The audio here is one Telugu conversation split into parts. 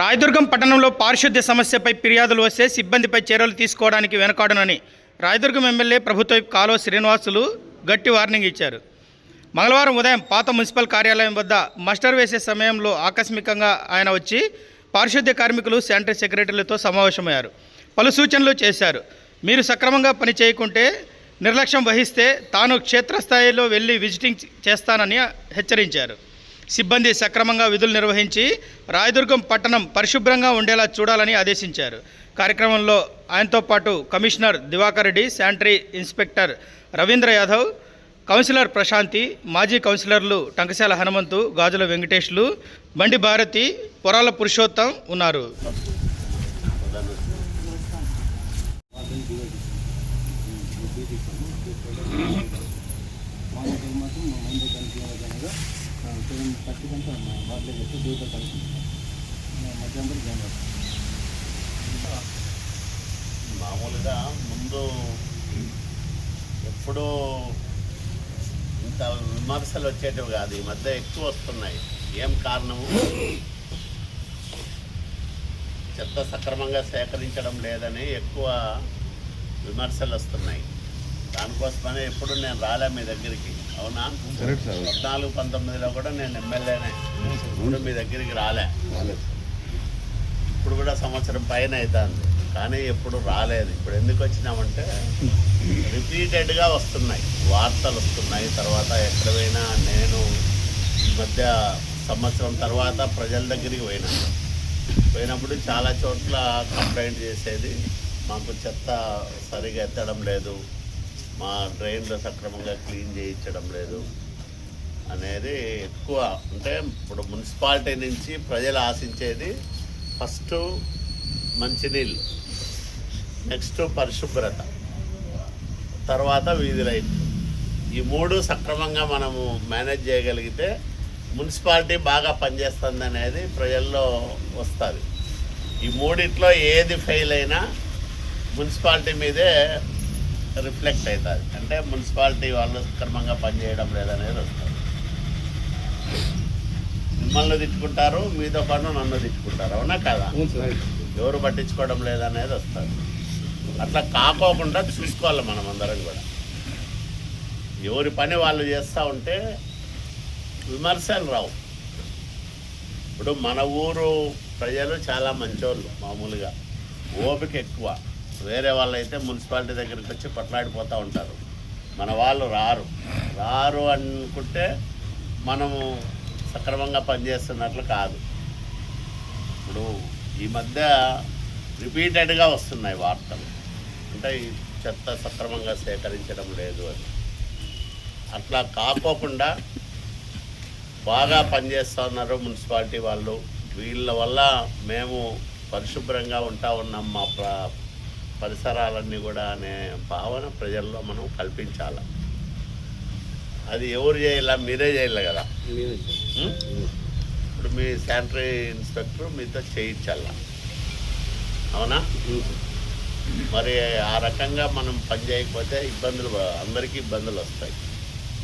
రాయదుర్గం పట్టణంలో పారిశుద్ధ్య సమస్యపై ఫిర్యాదులు వస్తే సిబ్బందిపై చర్యలు తీసుకోవడానికి వెనకాడనని రాయదుర్గం ఎమ్మెల్యే ప్రభుత్వ కాలువ శ్రీనివాసులు గట్టి వార్నింగ్ ఇచ్చారు. మంగళవారం ఉదయం పాత మున్సిపల్ కార్యాలయం వద్ద మస్టర్ వేసే సమయంలో ఆకస్మికంగా ఆయన వచ్చి పారిశుద్ధ్య కార్మికులు శానిటరీ సెక్రటరీలతో సమావేశమయ్యారు. పలు సూచనలు చేశారు. మీరు సక్రమంగా పని చేయకుంటే నిర్లక్ష్యం వహిస్తే తాను క్షేత్రస్థాయిలో వెళ్ళి విజిటింగ్ చేస్తానని హెచ్చరించారు. సిబ్బంది సక్రమంగా విధులు నిర్వహించి రాయదుర్గం పట్టణం పరిశుభ్రంగా ఉండేలా చూడాలని ఆదేశించారు. కార్యక్రమంలో ఆయనతో పాటు commissioner Divakar Reddy sanitary inspector Ravindra Yadav councillor Prashanti మాజీ కౌన్సిలర్లు టంకశాల హనుమంతు గాజుల వెంకటేష్లు బండి భారతి పొరాల పురుషోత్తం ఉన్నారు. మామూలుగా ముందు ఎప్పుడూ ఇంత విమర్శలు వచ్చేటివి కాదు. ఈ మధ్య ఎక్కువ వస్తున్నాయి. ఏం కారణము? చెత్త సక్రమంగా సేకరించడం లేదని ఎక్కువ విమర్శలు వస్తున్నాయి. దానికోసమనే ఎప్పుడు నేను రాలే మీ దగ్గరికి. అవునా? పద్నాలుగు పంతొమ్మిదిలో కూడా నేను ఎమ్మెల్యేనే. ఇప్పుడు మీ దగ్గరికి రాలే. ఇప్పుడు కూడా సంవత్సరం పైన అవుతుంది కానీ ఎప్పుడు రాలేదు. ఇప్పుడు ఎందుకు వచ్చినామంటే రిపీటెడ్గా వస్తున్నాయి. వార్తలు వస్తున్నాయి. తర్వాత ఎక్కడ పోయినా నేను ఈ మధ్య సంవత్సరం తర్వాత ప్రజల దగ్గరికి పోయినా. పోయినప్పుడు చాలా చోట్ల కంప్లైంట్ చేసేది. మాకు చెత్త సరిగా ఎత్తడం లేదు. మా డ్రైన్లు సక్రమంగా క్లీన్ చేయించడం లేదు అనేది ఎక్కువ. అంటే ఇప్పుడు మున్సిపాలిటీ నుంచి ప్రజలు ఆశించేది ఫస్ట్ మంచినీళ్ళు నెక్స్ట్ పరిశుభ్రత తర్వాత వీధి లైట్లు. ఈ మూడు సక్రమంగా మనము మేనేజ్ చేయగలిగితే మున్సిపాలిటీ బాగా పనిచేస్తుంది అనేది ప్రజల్లో వస్తుంది. ఈ మూడిట్లో ఏది ఫెయిల్ అయినా మున్సిపాలిటీ మీదే రిఫ్లెక్ట్ అవుతుంది అంటే మున్సిపాలిటీ వాళ్ళు సక్రమంగా పనిచేయడం లేదనేది వస్తుంది. మిమ్మల్ని తిట్టుకుంటారు మీతో పాటు నన్ను తిట్టుకుంటారు. అవునా కదా? ఎవరు పట్టించుకోవడం లేదనేది వస్తుంది. అట్లా కాకోకుండా చూసుకోవాలి మనం అందరం కూడా. ఎవరి పని వాళ్ళు చేస్తూ ఉంటే విమర్శలు రావు. ఇప్పుడు మన ఊరు ప్రజలు చాలా మంచోళ్ళు మామూలుగా. ఓపిక ఎక్కువ. వేరే వాళ్ళు అయితే మున్సిపాలిటీ దగ్గరికి వచ్చి పట్లాడిపోతూ ఉంటారు. మన వాళ్ళు రారు. రారు అనుకుంటే మనము సక్రమంగా పనిచేస్తున్నట్లు కాదు. ఇప్పుడు ఈ మధ్య రిపీటెడ్గా వస్తున్నాయి వార్తలు. అంటే ఈ చెత్త సక్రమంగా సేకరించడం లేదు అని. అట్లా కాకోకుండా బాగా పనిచేస్తున్నారు మున్సిపాలిటీ వాళ్ళు. వీళ్ళ వల్ల మేము పరిశుభ్రంగా ఉంటా ఉన్నాం మా పరిసరాలన్నీ కూడా అనే భావన ప్రజల్లో మనం కల్పించాలి. అది ఎవరు చేయాల మీరే చేయాలి కదా? ఇప్పుడు మీ శానిటరీ ఇన్స్పెక్టర్ మీతో చేయించాల. అవునా? మరి ఆ రకంగా మనం పని చేయకపోతే ఇబ్బందులు అందరికీ ఇబ్బందులు వస్తాయి.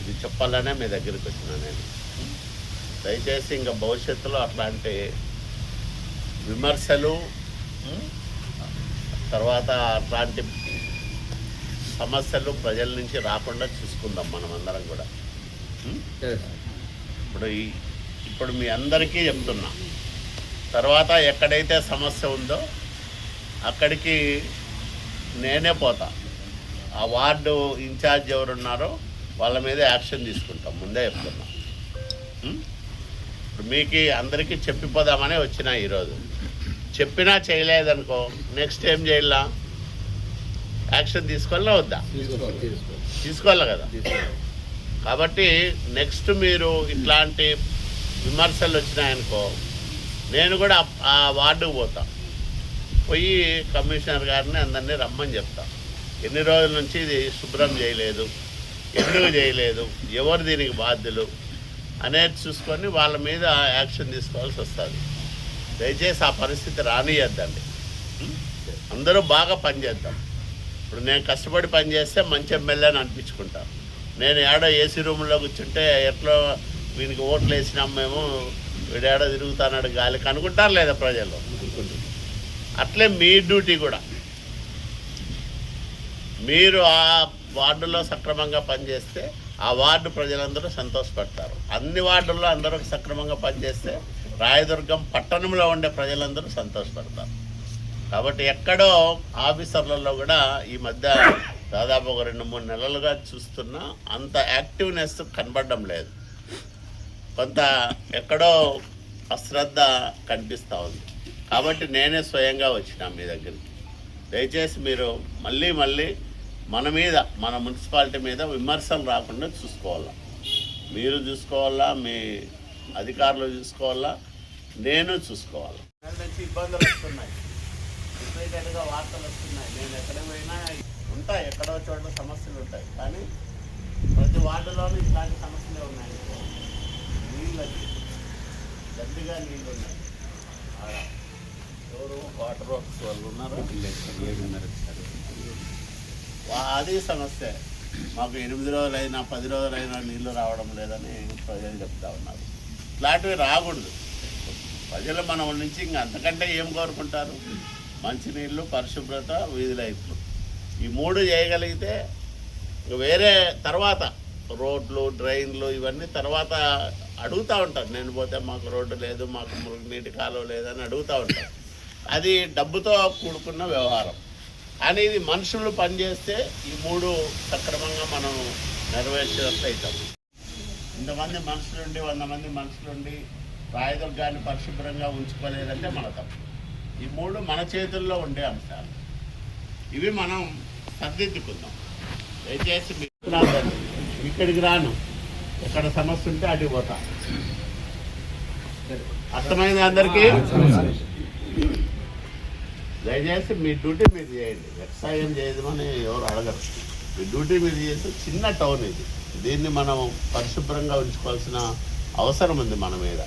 ఇది చెప్పాలనే మీ దగ్గరికి వచ్చిన నేను. దయచేసి ఇంకా భవిష్యత్తులో అట్లాంటి విమర్శలు? తర్వాత అట్లాంటి సమస్యలు ప్రజల నుంచి రాకుండా చూసుకుందాం మనం అందరం కూడా? ఇప్పుడు ఈ ఇప్పుడు మీ అందరికీ చెప్తున్నా. తర్వాత ఎక్కడైతే సమస్య ఉందో అక్కడికి నేనే పోతా. ఆ వార్డు ఇన్ఛార్జ్ ఎవరు ఉన్నారో వాళ్ళ మీద యాక్షన్ తీసుకుంటాం. ముందే చెప్తున్నా? ఇప్పుడు మీకు అందరికీ చెప్పిపోదామనే వచ్చిన ఈరోజు. చెప్పినా చేయలేదనుకో నెక్స్ట్ ఏం చేయాలా? యాక్షన్ తీసుకోవాలా వద్దా? తీసుకోవాలి. కదా? కాబట్టి నెక్స్ట్ మీరు ఇట్లాంటి విమర్శలు వచ్చినాయనుకో నేను కూడా ఆ- వార్డుకు పోతా. పోయి కమిషనర్ గారిని అందరినీ రమ్మని చెప్తా. ఎన్ని రోజుల నుంచి ఇది శుభ్రం చేయలేదు ఎందుకు చేయలేదు ఎవరు దీనికి బాధ్యులు అనేది చూసుకొని వాళ్ళ మీద యాక్షన్ తీసుకోవాల్సి వస్తుంది. దయచేసి ఆ పరిస్థితి రానియద్దండి. అందరూ బాగా పనిచేద్దాం. ఇప్పుడు నేను కష్టపడి పనిచేస్తే మంచి ఎమ్మెల్యే అని అనిపించుకుంటాను నేను ఏడో ఏసీ రూమ్లో కూర్చుంటే ఎట్లా వీనికి ఓట్లు వేసినాం మేము వీడేడ తిరుగుతానాడు గాలికి అనుకుంటారు లేదా ప్రజలు? అట్లే మీ డ్యూటీ కూడా. మీరు ఆ వార్డులో సక్రమంగా పనిచేస్తే ఆ వార్డు ప్రజలందరూ సంతోషపడతారు. అన్ని వార్డుల్లో అందరూ సక్రమంగా పనిచేస్తే రాయదుర్గం పట్టణంలో ఉండే ప్రజలందరూ సంతోషపడతారు. కాబట్టి ఎక్కడో ఆఫీసర్లలో కూడా ఈ మధ్య దాదాపు ఒక రెండు మూడు నెలలుగా చూస్తున్నా అంత యాక్టివ్నెస్ కనబడడం లేదు. కొంత ఎక్కడో అశ్రద్ధ కనిపిస్తూ ఉంది. కాబట్టి నేనే స్వయంగా వచ్చిన మీ దగ్గరికి. దయచేసి మీరు మళ్ళీ మళ్ళీ మన మీద మన మున్సిపాలిటీ మీద విమర్శలు రాకుండా చూసుకోవాలా. మీరు చూసుకోవాలా మీ అధికారులు చూసుకోవాలా నేను చూసుకోవాలి. నెల నుంచి ఇబ్బందులు వస్తున్నాయి. రిపీటెడ్గా వార్తలు వస్తున్నాయి. నేను ఎక్కడ పోయినా ఉంటాయి. ఎక్కడో చోట్ల సమస్యలు ఉంటాయి. కానీ ప్రతి వార్డులోనూ ఇలాంటి సమస్యలే ఉన్నాయి. నీళ్ళు అది గట్టిగా నీళ్ళు ఉన్నాయి ఆడ ఎవరు వాటర్ వర్క్స్ వాళ్ళు ఉన్నారు? వా- అది సమస్య. మాకు ఎనిమిది రోజులైనా పది రోజులైనా నీళ్ళు రావడం లేదని ప్రజలు చెప్తా ఉన్నారు. ఇలాంటివి రాకూడదు. ప్రజలు మనం నుంచి ఇంకా అంతకంటే ఏం కోరుకుంటారు? మంచినీళ్ళు పరిశుభ్రత వీధి లైట్లు ఈ మూడు చేయగలిగితే వేరే తర్వాత రోడ్లు డ్రైన్లు ఇవన్నీ తర్వాత అడుగుతూ ఉంటారు. నేను పోతే మాకు రోడ్డు లేదు మాకు మురుగునీటి కాలువ లేదని అడుగుతూ ఉంటారు. అది డబ్బుతో కూడుకున్న వ్యవహారం. కానీ ఇది మనుషులు పనిచేస్తే ఈ మూడు సక్రమంగా మనం నెరవేర్చినట్లు అవుతాం ఇంతమంది మనుషులుండి వంద మంది మనుషులుండి రాయదుర్గాన్ని పరిశుభ్రంగా ఉంచుకోలేదంటే మన తప్పు. ఈ మూడు మన చేతుల్లో ఉండే అంశాలు. ఇవి మనం సర్దిద్దుకుందాం. దయచేసి మీకు ఇక్కడికి రాను. ఎక్కడ సమస్య ఉంటే అటు పోతా. అర్థమైంది అందరికీ? దయచేసి మీ డ్యూటీ మీరు చేయండి. వ్యవసాయం చేయమని ఎవరు అడగరు. మీ డ్యూటీ మీరు చేస్తే చిన్న టౌన్ ఇది. దీన్ని మనం పరిశుభ్రంగా ఉంచుకోవాల్సిన అవసరం ఉంది మన మీద.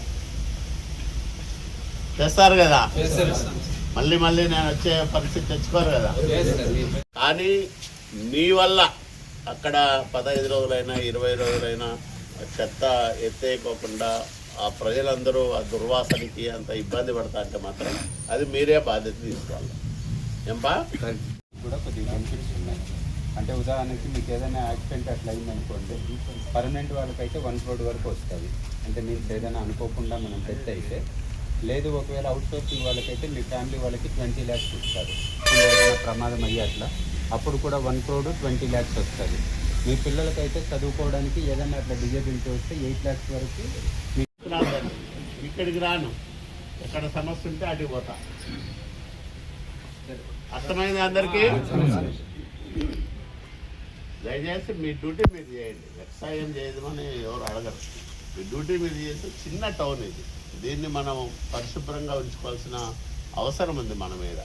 చేస్తారు కదా? మళ్ళీ మళ్ళీ నేను వచ్చే పరిస్థితి తెచ్చుకోరు కదా? కానీ మీ వల్ల అక్కడ పదహైదు రోజులైనా ఇరవై రోజులైనా చెత్త ఎత్తేయకోకుండా ఆ ప్రజలందరూ ఆ దుర్వాసనకి అంత ఇబ్బంది పడతా అంటే మాత్రం అది మీరే బాధ్యత తీసుకోవాలి. ఏంపా కూడా కొద్దిగా బెనిఫిట్స్ ఉన్నాయి. అంటే ఉదాహరణకి మీకు ఏదైనా యాక్సిడెంట్ అట్లా అయిందనుకోండి పర్మనెంట్ వాళ్ళకైతే వన్ క్రోడ్ వరకు వస్తుంది. అంటే మీన్స్ ఏదైనా అనుకోకుండా మనం అయితే లేదు ఒకవేళ అవుట్ సోర్సింగ్ వాళ్ళకైతే మీ ఫ్యామిలీ వాళ్ళకి ట్వంటీ ల్యాక్స్ ఇస్తారు. ఏదైనా ప్రమాదం అయ్యేట్లా అప్పుడు కూడా వన్ క్రోడ్ ట్వంటీ ల్యాక్స్ వస్తుంది. మీ పిల్లలకైతే చదువుకోవడానికి ఏదైనా అట్లా డిజేబిలిటీ వస్తే ఎయిట్ ల్యాక్స్ వరకు ఇక్కడికి రాను. ఎక్కడ సమస్య ఉంటే అడిగి పోతా. అర్థమైంది అందరికీ? దయచేసి మీ డ్యూటీ మీరు చేయండి. వ్యవసాయం చేయమని ఎవరు అడగరు. మీ డ్యూటీ మీరు చేస్తే చిన్న టౌన్ ఇది. దీన్ని మనం పరిశుభ్రంగా ఉంచుకోవాల్సిన అవసరం ఉంది మన మీద.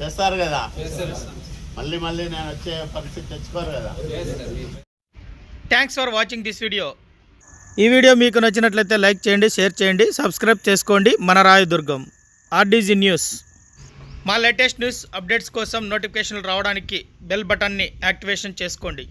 చేస్తారు కదా? మళ్ళీ మళ్ళీ నేను వచ్చే పరిస్థితి తెచ్చుకోరు కదా? Thanks for watching this video ఈ వీడియో మీకు నచ్చినట్లయితే లైక్ చేయండి షేర్ చేయండి సబ్స్క్రైబ్ చేసుకోండి. మన రాయదుర్గం ఆర్డీజీ న్యూస్. మా లేటెస్ట్ న్యూస్ అప్డేట్స్ కోసం నోటిఫికేషన్లు రావడానికి బెల్ బటన్ని యాక్టివేషన్ చేసుకోండి.